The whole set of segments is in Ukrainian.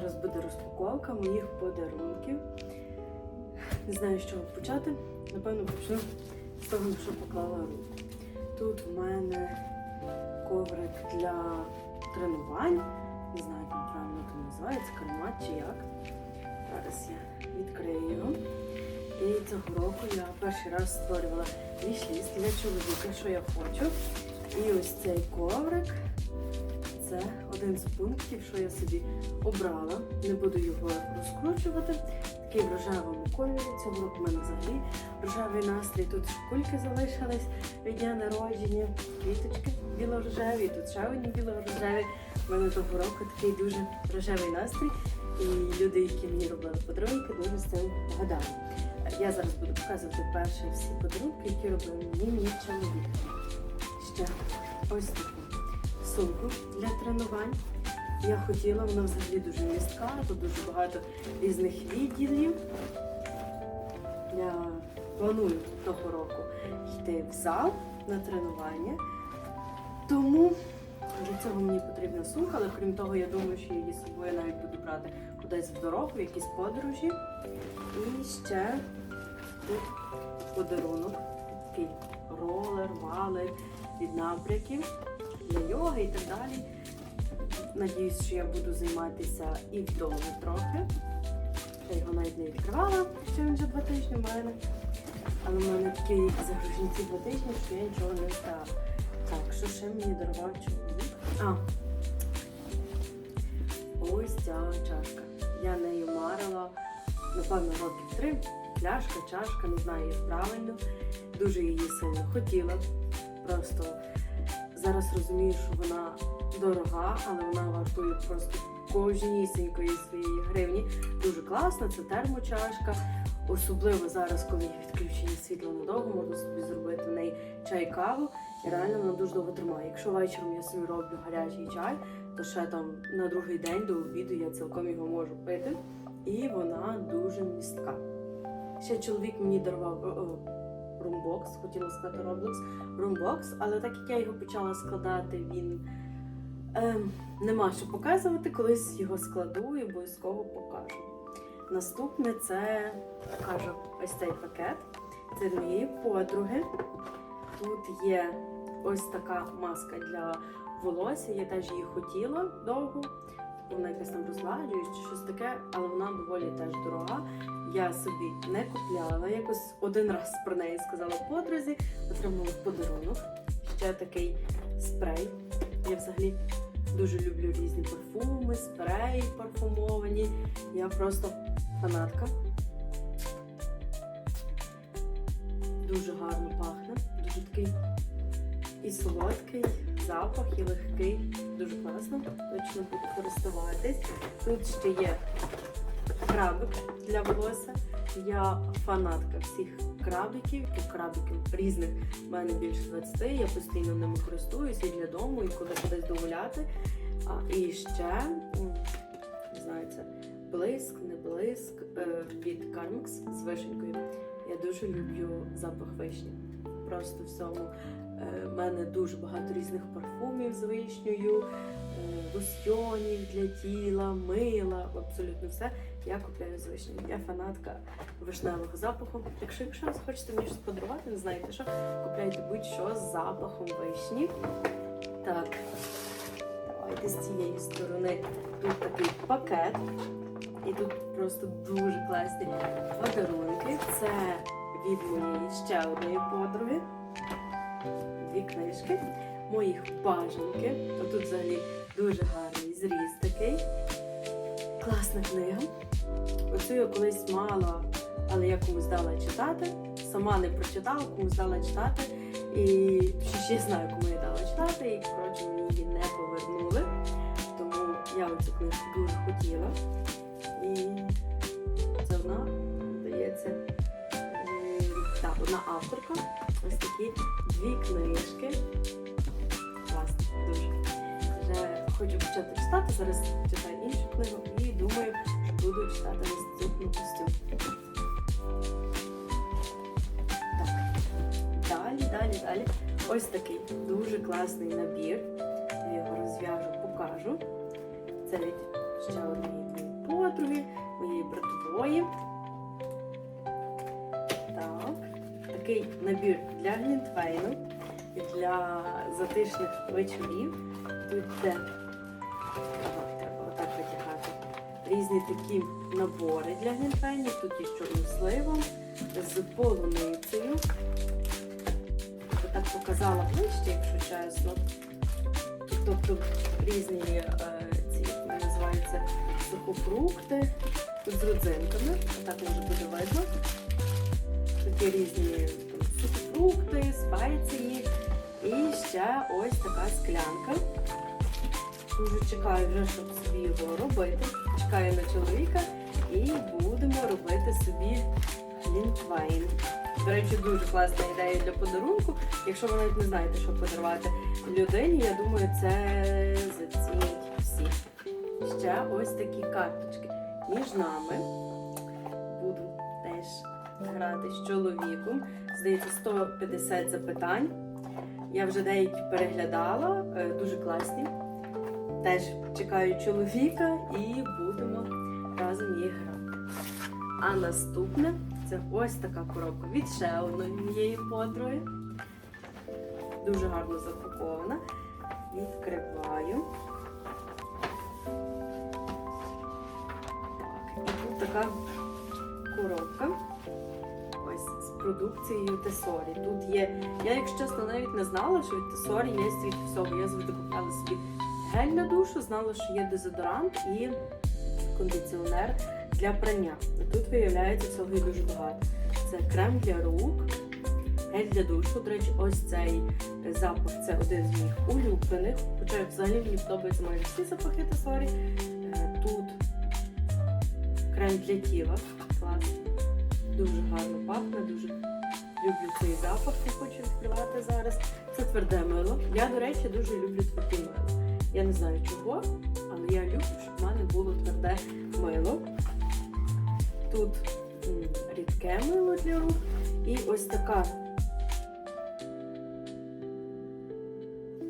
Зараз буде розпаковка моїх подарунків. Не знаю, з чого почати. Напевно, почну з того, що поклала руку. Тут в мене коврик для тренувань. Не знаю, як правильно там називається, кармат чи як. Зараз я відкрию його. І цього року я перший раз створювала вішліст для чоловіка, що я хочу. І ось цей коврик це один з пунктів, що я собі обрала. Не буду його розкручувати. Такий в рожевому кольорі. Цього року в мене взагалі рожевий настрій. Тут кульки залишились від дня народження, квіточки біло-рожеві, тут одні біло-рожеві. У мене того року такий дуже рожевий настрій. І люди, які мені робили подарунки, дуже з цим вгадали. Я зараз буду показувати перші всі подарунки, які робив мені мій чоловік. Ще ось таку сумку для тренувань. Я хотіла, вона взагалі дуже містка, тут дуже багато різних відділів. Я планую того року йти в зал на тренування. Тому для цього мені потрібна сумка, але крім того, я думаю, що її з собою навіть буду брати кудись в дорогу, в якісь подорожі. І ще тут подарунок, такий ролер, валер від напряків для йоги і так далі. Надіюсь, що я буду займатися і вдома трохи. Я його навіть не відкривала, що він вже два тижні в мене. Але в мене такі загружені два тижні, що я нічого не стала. Так, що ще мені дарував чоловік? А, ось ця чашка. Я нею марила, напевно, років три. Пляшка, чашка, не знаю як правильно. Дуже її сильно хотіла. Просто зараз розумію, що вона дорога, але вона вартує просто кожнісінької своєї гривні. Дуже класна, це термочашка. Особливо зараз, коли є відключення світла надовго, можна собі зробити в неї чай каву. І реально вона дуже довго тримає. Якщо вечором я собі роблю гарячий чай, то ще там на другий день до обіду я цілком його можу пити. І вона дуже містка. Ще чоловік мені дарував румбокс, хотіла сказати Roblox, румбокс, але так як я його почала складати, він ем, нема що показувати, колись його складу і обов'язково покажу. Наступне це покажу ось цей пакет. Це моєї подруги. Тут є ось така маска для волосся. Я теж її хотіла довго. Вона якась там розгладжує чи щось таке, але вона доволі теж дорога. Я собі не купляла. Якось один раз про неї сказала подрузі, отримала подарунок. Ще такий спрей. Я взагалі дуже люблю різні парфуми, спреї парфумовані. Я просто фанатка. Дуже гарно пахне, дуже такий і солодкий запах, і легкий. Дуже класно. Точно буду користуватись. Тут ще є крабик для волосся. Я фанатка всіх крабиків крабиків різних. У мене більше 20, я постійно ними користуюся і для дому, і коли кудись догуляти. А, і ще, не знаю, це блиск, не блиск е, від Carmex з вишенькою. Я дуже люблю запах вишні. Просто всьому. Е, мене дуже багато різних парфумів з вишнею, е, лосьйонів для тіла, мила, абсолютно все. Я купляю з вишнею. Я фанатка вишневого запаху. Якщо якщо ви хочете мені щось подарувати, не знаєте що, купляйте будь-що з запахом вишні. Так, давайте з цієї сторони. Тут такий пакет. І тут просто дуже класні подарунки. Це від моєї ще одної подруги. Дві книжки моїх бажанки. Тут взагалі дуже гарний зріз такий. Класна книга. Оцю я колись мала, але я комусь дала читати. Сама не прочитала, комусь дала читати. І ще знаю, кому я дала читати, і коротше мені її не повернули. Тому я оцю книжку дуже хотіла. І одна авторка. Ось такі дві книжки. Класно, дуже. Вже хочу почати читати. Зараз читаю іншу книгу і думаю, що буду читати наступну костюм. Так, далі, далі, далі. Ось такий дуже класний набір. Я його розв'яжу, покажу. Це від ще однієї подруги, моєї братової. Так, такий набір для глінтвейну для затишних вечорів. Тут де треба отак витягати. Різні такі набори для глінтвейну. Тут є з чорним сливом, з полуницею. Так показала ближче, якщо чесно. Тобто різні е, ці називаються сухофрукти тут з родзинками. Так може буде видно. Такі різні сухофрукти, спеції. І ще ось така склянка. Дуже чекаю вже, щоб собі його робити. Чекаю на чоловіка і будемо робити собі глінтвейн. До речі, дуже класна ідея для подарунку. Якщо ви навіть не знаєте, що подарувати людині, я думаю, це зацінять всі. Ще ось такі карточки. Між нами грати з чоловіком. Здається, 150 запитань. Я вже деякі переглядала, е, дуже класні. Теж чекаю чоловіка і будемо разом їх грати. А наступне це ось така коробка від ще моєї подруги. Дуже гарно запакована. Відкриваю. Так, і тут така продукцією Тесорі. Тут є, я, якщо чесно, навіть не знала, що від Тесорі є світ всього. Я завжди купляла собі гель на душу, знала, що є дезодорант і кондиціонер для прання. А Тут виявляється цього і дуже багато. Це крем для рук, гель для душу. До речі, ось цей запах це один з моїх улюблених. Хоча взагалі мені подобаються майже всі запахи Тесорі. Е, Тут крем для тіла. Клас. Дуже гарно пахне, дуже люблю цей запах, не хочу відкривати зараз. Це тверде мило. Я, до речі, дуже люблю тверде мило. Я не знаю чого, але я люблю, щоб в мене було тверде мило. Тут рідке мило для рук. І ось така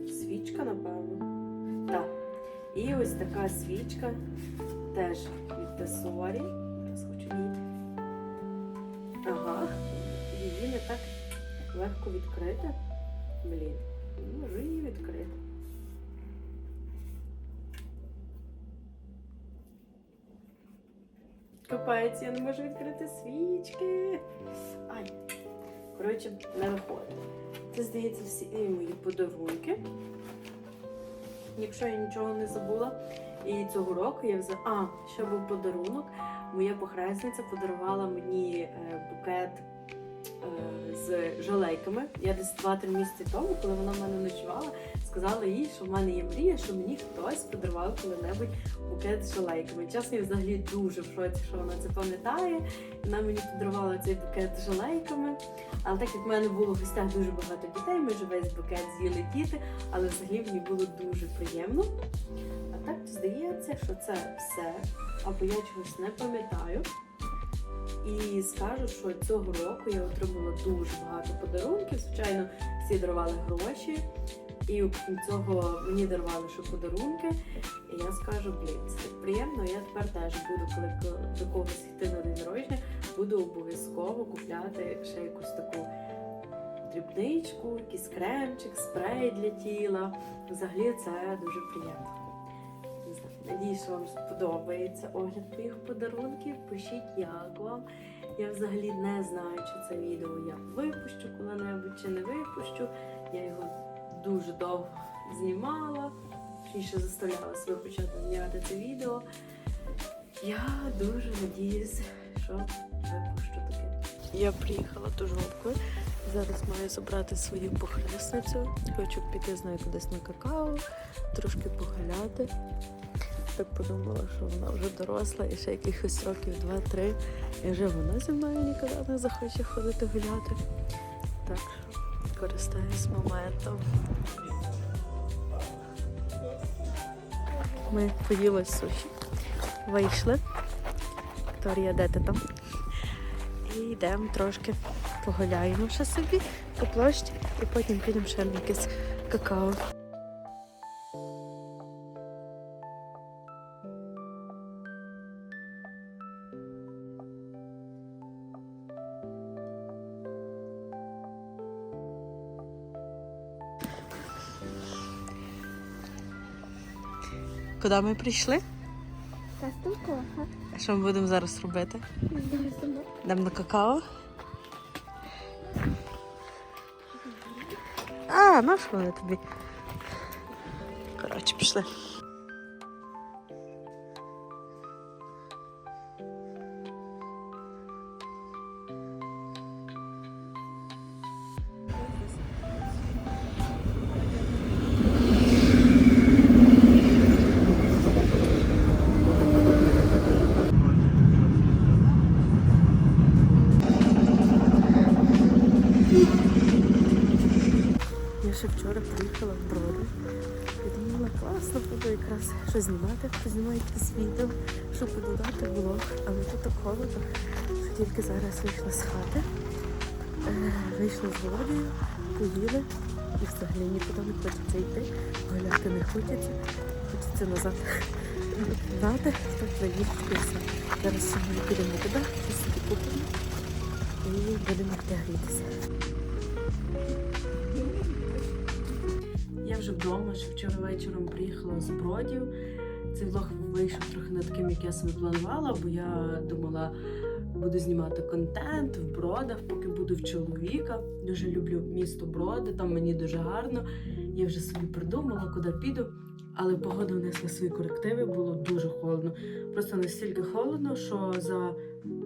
свічка, напевно. Так. І ось така свічка теж від Тесорі. Так легко відкрити. Блін, не можу її відкрити. Капець, я не можу відкрити свічки. Ай. Коротше, не виходить. Це, здається, всі мої подарунки. Якщо я нічого не забула. І цього року я взяла. А, ще був подарунок. Моя похресниця подарувала мені е, букет з жалейками. Я десь 2-3 місяці тому, коли вона в мене ночувала, сказала їй, що в мене є мрія, що мені хтось подарував коли-небудь букет з жалейками. Чесно, я взагалі дуже в шоці, що вона це пам'ятає. Вона мені подарувала цей букет з жалейками. Але так як в мене було в гостях дуже багато дітей, ми вже весь букет з'їли діти, але взагалі мені було дуже приємно. А так здається, що це все, або я чогось не пам'ятаю. І скажу, що цього року я отримала дуже багато подарунків. Звичайно, всі дарували гроші. І окрім цього мені дарували ще подарунки. І я скажу, блін, це так приємно. Я тепер теж буду, коли до когось йти на день народження, буду обов'язково купляти ще якусь таку дрібничку, якийсь кремчик, спрей для тіла. Взагалі це дуже приємно. Надіюсь, вам сподобається огляд моїх подарунків. Пишіть, як вам. Я взагалі не знаю, чи це відео я випущу коли-небудь, чи не випущу. Я його дуже довго знімала, точніше заставляла себе почати знімати це відео. Я дуже надіюсь, що випущу таке. Я приїхала до жовкви. Зараз маю забрати свою похресницю. Хочу піти з нею кудись на какао, трошки погуляти. Так подумала, що вона вже доросла і ще якихось років 2-3. І вже вона зі мною ніколи не захоче ходити гуляти. Так що користаюсь моментом. Ми поїли суші. Вийшли. Вікторія, де ти там? І йдемо трошки погуляємо ще собі по площі і потім підемо ще на якесь какао. Куди ми прийшли? А що ми будемо зараз робити? Йдемо на какао. А, на що вони тобі? Коротше, пішли. Класно буде якраз що знімати, познімаю якісь відео, щоб додати влог. Але тут так холодно, що тільки зараз вийшла з хати. Е, вийшла з водою, поїли і взагалі нікуди не хочеться йти. Гуляти не хочеться, хочеться назад. Дати, так заїхати все. Зараз сьогодні підемо туди, щось купимо і будемо йти вже вдома, ще вчора вечором приїхала з бродів. Цей влог вийшов трохи не таким, як я собі планувала, бо я думала, буду знімати контент в бродах, поки буду в чоловіка. Дуже люблю місто Броди, там мені дуже гарно. Я вже собі придумала, куди піду. Але погода внесла свої корективи, було дуже холодно. Просто настільки холодно, що за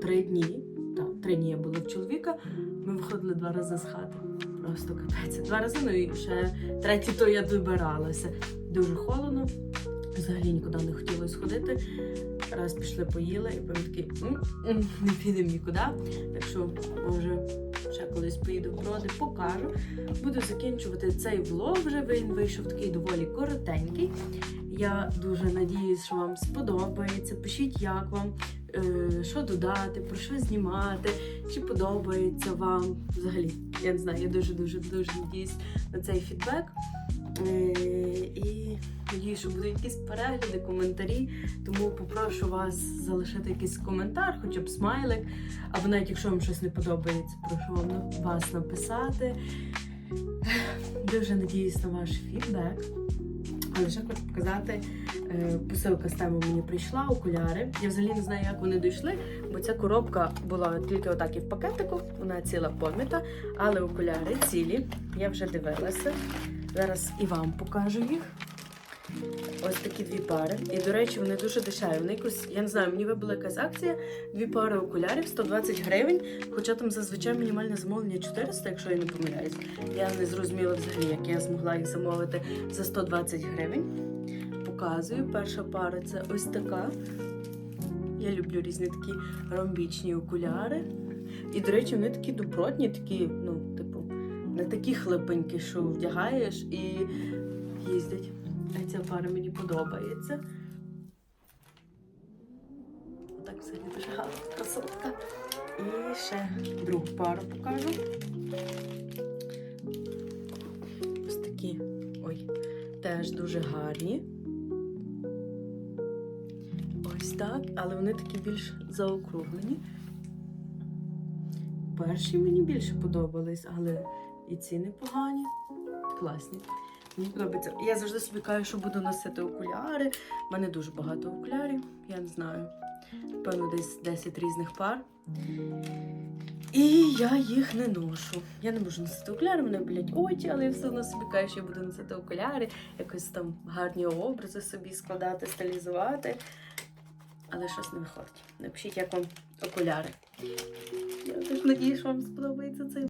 три дні, так, три дні я була в чоловіка, ми виходили два рази з хати. Просто капець. Два рази, ну і ще третій, то я добиралася. Дуже холодно. Взагалі нікуди не хотілося ходити. Раз пішли, поїли, і потім такий «М, м, не підемо нікуди. Так що, може, ще колись поїду в броди, покажу. Буду закінчувати цей влог вже. Він вийшов такий доволі коротенький. Я дуже надіюсь, що вам сподобається. Пишіть, як вам, що додати, про що знімати, чи подобається вам. Взагалі, я не знаю, я дуже дуже дуже надіюсь на цей фідбек. Е, І надію, що будуть якісь перегляди, коментарі. Тому попрошу вас залишити якийсь коментар, хоча б смайлик. Або навіть якщо вам щось не подобається, прошу вам вас написати. Дуже надіюсь на ваш фідбек. Але ще хочу показати, е, посилка з тему мені прийшла, окуляри. Я взагалі не знаю, як вони дійшли, бо ця коробка була тільки отак і в пакетику, вона ціла поміта, але окуляри цілі. Я вже дивилася. Зараз і вам покажу їх. Ось такі дві пари. І, до речі, вони дуже дешеві. Вони якось, я не знаю, мені вибула якась акція, дві пари окулярів 120 гривень, хоча там зазвичай мінімальне замовлення 400, якщо я не помиляюсь. Я не зрозуміла взагалі, як я змогла їх замовити за 120 гривень. Показую. Перша пара це ось така. Я люблю різні такі ромбічні окуляри. І, до речі, вони такі добротні, такі, ну, типу, не такі хлипенькі, що вдягаєш і їздять. А ця пара мені подобається. Отак взагалі дуже гарна красотка. І ще другу пару покажу. Ось такі. Ой, теж дуже гарні. Ось так, але вони такі більш заокруглені. Перші мені більше подобались, але і ці непогані. Класні. Мені подобається. Я завжди собі кажу, що буду носити окуляри. У мене дуже багато окулярів, я не знаю. Напевно, десь 10 різних пар. І я їх не ношу. Я не можу носити окуляри, мене болять очі, але я все одно собі кажу, що я буду носити окуляри, якось там гарні образи собі складати, стилізувати. Але щось не виходить. Напишіть, як вам окуляри. Я теж надію, що вам сподобається цей